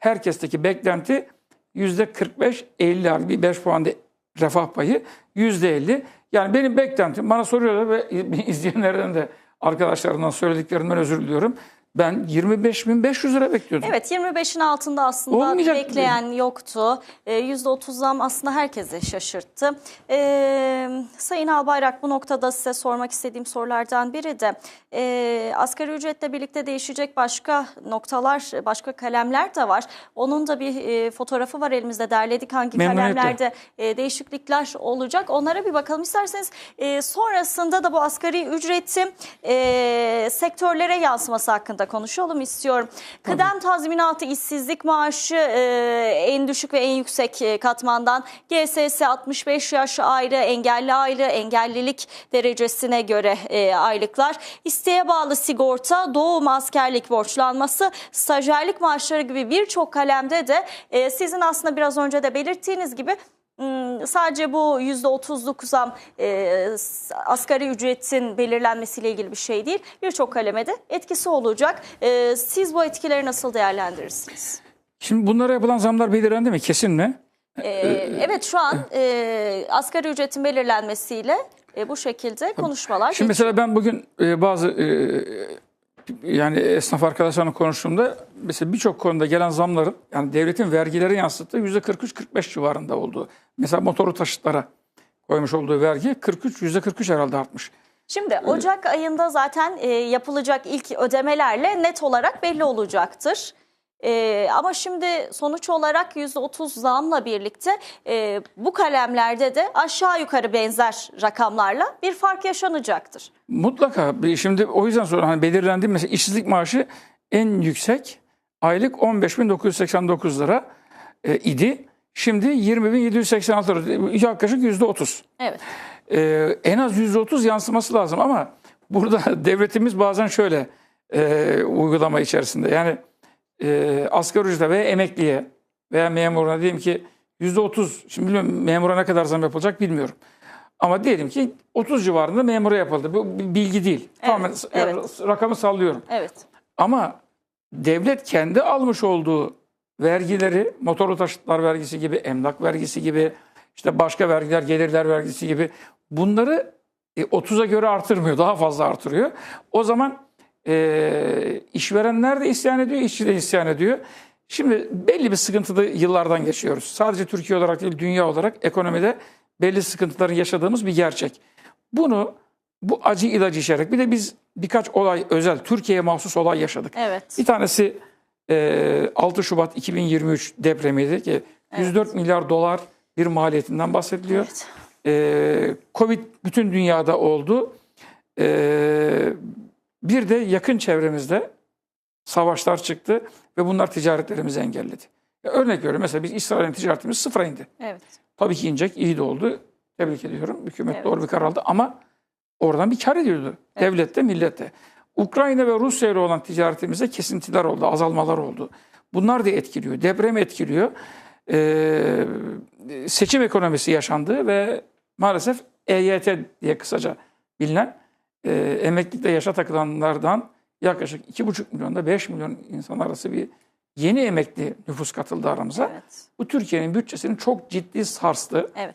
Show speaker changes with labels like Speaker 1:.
Speaker 1: herkesteki beklenti yüzde 45 50 abi bir 5 puan de refah payı yüzde 50. Yani benim beklentim bana soruyorlar ve izleyenlerden de arkadaşlarımdan söylediklerinden özür diliyorum. Ben 25.500 lira bekliyordum.
Speaker 2: Evet 25'in altında aslında
Speaker 1: Olmayacak
Speaker 2: bekleyen yoktu. E, %30 zam aslında herkesi şaşırttı. E, Sayın Albayrak bu noktada size sormak istediğim sorulardan biri de e, asgari ücretle birlikte değişecek başka noktalar, başka kalemler de var. Onun da bir e, fotoğrafı var elimizde derledik hangi
Speaker 1: Memnuniyetle.
Speaker 2: kalemlerde e, değişiklikler olacak. Onlara bir bakalım isterseniz. E, sonrasında da bu asgari ücreti e, sektörlere yansıması hakkında konuşalım istiyorum. Kıdem tazminatı, işsizlik maaşı e, en düşük ve en yüksek e, katmandan GSS 65 yaş ayrı, engelli ayrı, engellilik derecesine göre e, aylıklar. İsteğe bağlı sigorta, doğum, askerlik borçlanması, stajyerlik maaşları gibi birçok kalemde de e, sizin aslında biraz önce de belirttiğiniz gibi Sadece bu %30'luk zam e, asgari ücretin belirlenmesiyle ilgili bir şey değil. Birçok kalemede etkisi olacak. E, siz bu etkileri nasıl değerlendirirsiniz?
Speaker 1: Şimdi bunlara yapılan zamlar belirlendi mi? Kesin mi?
Speaker 2: E, evet şu an e, asgari ücretin belirlenmesiyle e, bu şekilde konuşmalar
Speaker 1: Şimdi
Speaker 2: geçiyor.
Speaker 1: mesela ben bugün e, bazı e, yani esnaf arkadaşlarla konuştuğumda mesela birçok konuda gelen zamların yani devletin vergileri yansıttığı yüzde 43-45 civarında olduğu. Mesela motoru taşıtlara koymuş olduğu vergi 43 yüzde 43 herhalde artmış.
Speaker 2: Şimdi Ocak ayında zaten e, yapılacak ilk ödemelerle net olarak belli olacaktır. E, ama şimdi sonuç olarak %30 zamla birlikte e, bu kalemlerde de aşağı yukarı benzer rakamlarla bir fark yaşanacaktır.
Speaker 1: Mutlaka. Şimdi o yüzden sonra hani belirlendi mesela işsizlik maaşı en yüksek aylık 15.989 lira e, idi. Şimdi 20.786 lira. Yaklaşık yüzde 30.
Speaker 2: Evet.
Speaker 1: Ee, en az %30 yansıması lazım ama burada devletimiz bazen şöyle e, uygulama içerisinde yani e, asgari ücrete veya emekliye veya memuruna diyelim ki %30 şimdi bilmiyorum memura ne kadar zam yapılacak bilmiyorum. Ama diyelim ki 30 civarında memura yapıldı. Bu bir bilgi değil. Tamamen
Speaker 2: evet.
Speaker 1: rakamı sallıyorum.
Speaker 2: Evet.
Speaker 1: Ama devlet kendi almış olduğu vergileri, motorlu taşıtlar vergisi gibi, emlak vergisi gibi, işte başka vergiler, gelirler vergisi gibi bunları e, 30'a göre artırmıyor, daha fazla artırıyor. O zaman e, işverenler de isyan ediyor, işçi de isyan ediyor. Şimdi belli bir sıkıntılı yıllardan geçiyoruz. Sadece Türkiye olarak değil, dünya olarak ekonomide belli sıkıntıların yaşadığımız bir gerçek. Bunu bu acı ilacı içerek bir de biz birkaç olay özel Türkiye'ye mahsus olay yaşadık.
Speaker 2: Evet.
Speaker 1: Bir tanesi e, 6 Şubat 2023 depremiydi ki 104 milyar dolar bir maliyetinden bahsediliyor.
Speaker 2: Evet.
Speaker 1: E, Covid bütün dünyada oldu. E, bir de yakın çevremizde savaşlar çıktı ve bunlar ticaretlerimizi engelledi. Ya örnek veriyorum mesela biz İsrail'in ticaretimiz sıfıra indi.
Speaker 2: Evet.
Speaker 1: Tabii ki inecek, iyi de oldu. Tebrik ediyorum. Hükümet
Speaker 2: Evet.
Speaker 1: doğru bir karar aldı ama oradan bir kar ediyordu. Devlet de millet de. Ukrayna ve Rusya ile olan ticaretimizde kesintiler oldu, azalmalar oldu. Bunlar da etkiliyor. Deprem etkiliyor. Ee, seçim ekonomisi yaşandı ve maalesef EYT diye kısaca bilinen e, emeklilikte yaşa takılanlardan yaklaşık 2,5 milyonda 5 milyon insan arası bir yeni emekli nüfus katıldı aramıza.
Speaker 2: Evet.
Speaker 1: Bu Türkiye'nin bütçesini çok ciddi sarstı.
Speaker 2: Evet.